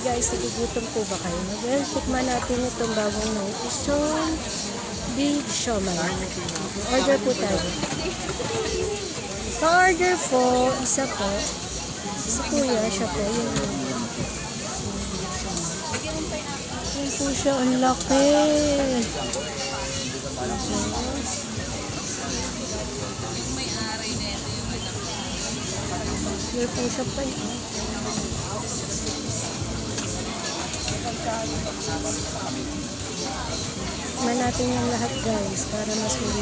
guys, nagugutom po ba kayo? Well, tikman natin itong bagong na Itong beef siomay. Order po tayo. Pa-order po, isa po. Si kuya, siya po. Yun, yun. Yun po siya, ang laki. Yun po siya pa. Tikman natin yung lahat guys para mas muli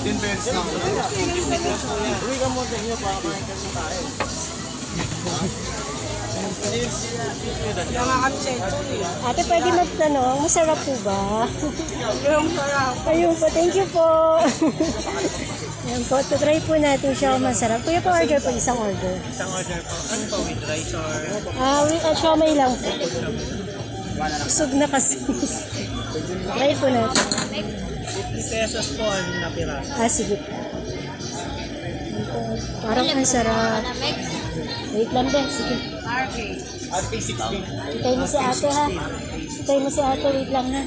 15 pesos lang. Uwi ka mo din nyo, pakakain kasi tayo. Ate, pwede magtanong, masarap po ba? Ayun po, thank you po. Ayan po, try po natin siya kung masarap. Kuya, pa-order po isang order. Isang order po. Ano po, with rice or... Ah, uh, uh, siomay lang po. Busog na kasi. try po natin. 50 pesos po ang napira. Ah, sige po. Po. Parang ang sarap. Wait lang din, sige. At 60. Hintay mo si ate ha. Hintay mo si ate, wait lang ha.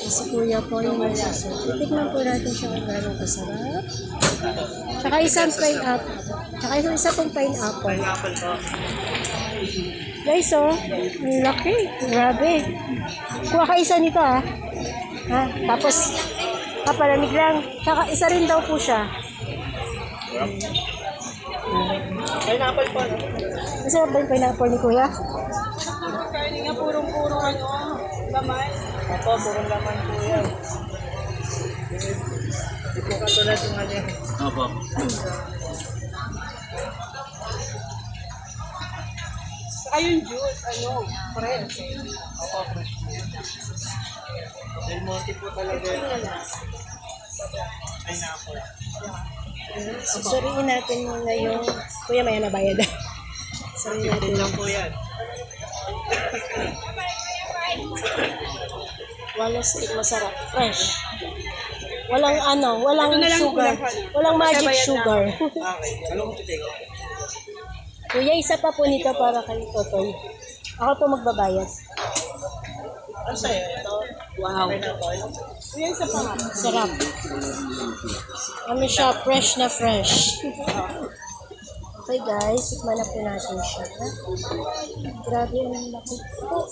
Si kuya po yung nagsasabi. Tikman po natin siya kung gano'ng kasarap. Tsaka isang pineapple. Tsaka isang isa pong pineapple. Pineapple po. Guys, oh. Ang laki. Grabe. Kuha ka isa nito ha. Ha? Tapos, papalamig lang. Tsaka isa rin daw po siya. Pineapple po. Masarap ba yung pineapple ni kuya? Kaya nga purong-puro ano, laman. Opo, purong laman po yan. Hindi po katulad yung ano. Opo. Saka yung juice, ano, fresh. Opo, fresh. Del Monte po talaga. Pineapple. Susuriin natin muna yung... Kuya, may nabayad. Susuriin natin. 15 lang po yan. Walang stick masarap. Fresh. Walang ano, walang sugar. Walang magic sugar. Okay. Ano? Kuya, isa pa po nito para kay Totoy. Ako po magbabayad. Ano sa'yo? Ito? Wow. Pineapple? Yan sa pa. Sarap. Ano siya, fresh na fresh. Okay guys, tikman na po natin siya. Grabe ang laki po.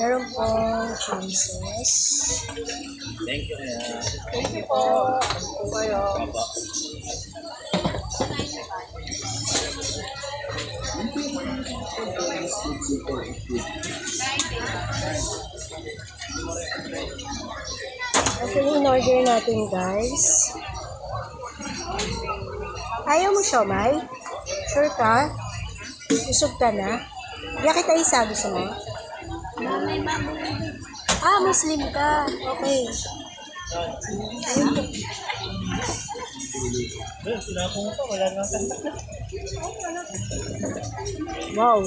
Meron pong chances. Thank you. Thank you po. Po kayo. Opo. Okay, in-order natin guys. Ayaw mo siomay? Sure ka? Busog ka na? Kaya kita isa gusto mo? Ah, Muslim ka. Okay. Sinapo mo pa. Wala nang kanta. Wow.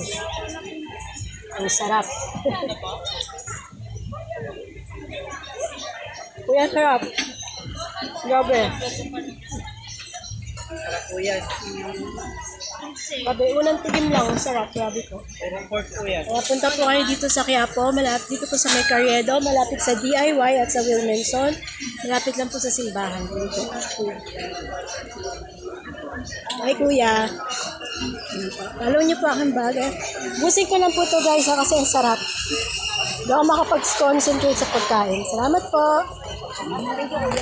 Ang sarap. Kuya, sarap. Grabe. Sarap po yan. Grabe, unang tigim lang. Ang sarap. Grabe ko. Purong pork po yan. Kaya punta po kayo dito sa Quiapo, malapit dito po sa May Carriedo, malapit sa DIY at sa Wilmenson. Malapit lang po sa simbahan. Dito. Ay kuya. Follow niyo po aking bag. Eh. Busing ko lang po to guys ha, kasi ang sarap. Hindi ako makapag-concentrate sa pagkain. Salamat po.